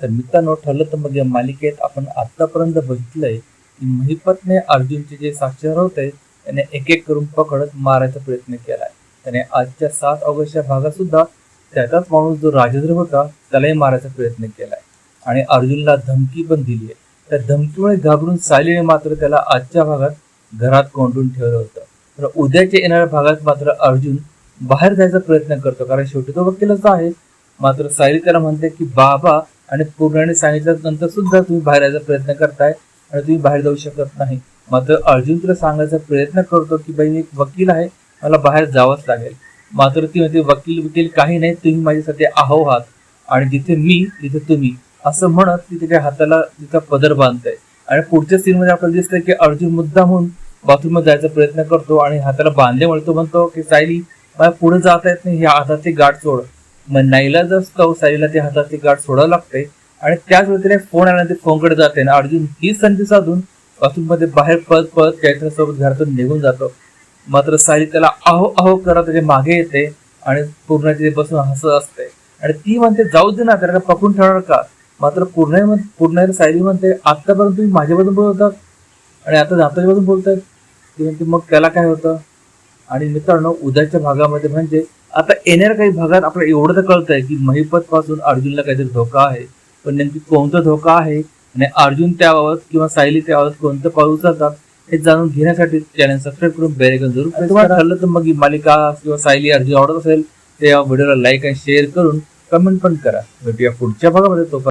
तर मित्रांनो ठरलं तर मग या मालिकेत आपण आतापर्यंत बघितलंय की महिपतने अर्जुनचे जे साक्षर होते त्याने एक एक करून पकडत मारायचा प्रयत्न केलाय. त्याने आजच्या सात ऑगस्टच्या भागात सुद्धा त्याचाच माणूस जो राजेंद्र होता त्यालाही मारायचा प्रयत्न केलाय. आणि अर्जुनला धमकी पण दिली आहे त्या धमकीमुळे घाबरून सायलीने मात्र त्याला आजच्या भागात घरात कोंडून ठेवलं होतं. तर उद्याच्या येणाऱ्या भागात मात्र अर्जुन बाहेर जायचा प्रयत्न करतो कारण शेवटी तो वकीलच आहे. मात्र सायली त्याला म्हणते की बाबा आणि पूर्णाने सांगितल्यानंतर सुद्धा तुम्ही बाहेर यायचा प्रयत्न करताय आणि तुम्ही बाहेर जाऊ शकत नाही. मात्र अर्जुन तुला सांगायचा प्रयत्न करतो की बाई मी एक वकील आहे मला बाहेर जावंच लागेल. मात्र ती म्हणते वकील वकील काही नाही तुम्ही माझ्यासाठी आहो आहात आणि जिथे मी तिथे तुम्ही. असं म्हणत ती त्याच्या हाताला तिचा पदर बांधते. आणि पुढच्या सीन मध्ये आपल्याला दिसतंय की अर्जुन मुद्दा बाथरूममध्ये जायचा प्रयत्न करतो आणि हाताला बांधल्यामुळे तो म्हणतो की सायली मला पुढे जाता येत नाही ह्या हाताची गाठ सोड. मग नाईलाज असतो सायलीला ते हातातली गाठ सोडावं लागते आणि त्याच वेळी तिने फोन आला ते फोनकडे जाते आणि अर्जुन ही संधी साधून बाथरूममध्ये बाहेर पळत पळत चैत्र सोबत घरातून निघून जातो. मात्र सायली त्याला आहो आहो करत त्याच्यामागे येते आणि पूर्ण तिथे बसून हसत असते. आणि ती म्हणते जाऊ दे ना त्याला पकडून ठेवणार का? मात्र पूर्ण पूर्ण सायली म्हणते आतापर्यंत तुम्ही माझ्याबद्दल बोलत होतात आणि आता जाताच्याबद्दल बोलतात ती म्हणते मग त्याला काय होतं? आणि मित्रांनो उद्याच्या भागामध्ये म्हणजे आता येणाऱ्या काही भागात आपल्याला एवढं तर कळतंय की महिपत पासून अर्जुनला काहीतरी धोका आहे. पण नेमकी कोणता धोका आहे? आणि अर्जुन त्याबाबत किंवा सायली त्याबाबत कोणतं पाऊल उचलतात हे जाणून घेण्यासाठी चॅनल सबस्क्राईब करून बेरेकन जरूर करा. ठरलं तर मग मालिका किंवा सायली अर्जुन आवडत असेल तर या व्हिडिओला लाईक आणि शेअर करून कमेंट पण करा. भेटूया पुढच्या भागामध्ये तो